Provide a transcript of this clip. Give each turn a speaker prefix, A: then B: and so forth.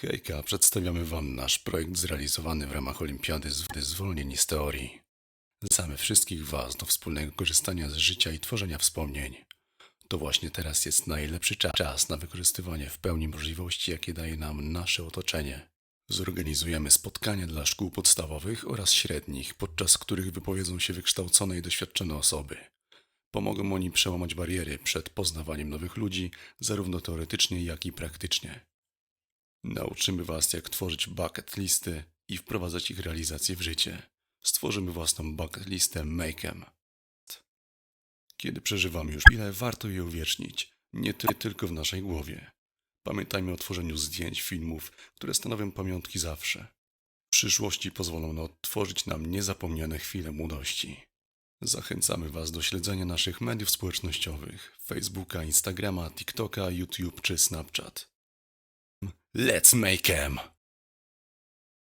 A: Hejka, przedstawiamy Wam nasz projekt zrealizowany w ramach Olimpiady Zwolnień z Teorii. Zachęcamy wszystkich Was do wspólnego korzystania z życia i tworzenia wspomnień. To właśnie teraz jest najlepszy cza- czas na wykorzystywanie w pełni możliwości, jakie daje nam nasze otoczenie. Zorganizujemy spotkania dla szkół podstawowych oraz średnich, podczas których wypowiedzą się wykształcone i doświadczone osoby. Pomogą oni przełamać bariery przed poznawaniem nowych ludzi, zarówno teoretycznie, jak i praktycznie. Nauczymy Was, jak tworzyć bucket listy i wprowadzać ich realizację w życie. Stworzymy własną bucket listę Make'em. Kiedy przeżywamy już chwilę, warto je uwiecznić, nie ty- tylko w naszej głowie. Pamiętajmy o tworzeniu zdjęć, filmów, które stanowią pamiątki zawsze. W przyszłości pozwolą one odtworzyć nam niezapomniane chwile młodości. Zachęcamy Was do śledzenia naszych mediów społecznościowych: Facebooka, Instagrama, TikToka, YouTube czy Snapchat. Let's make 'em!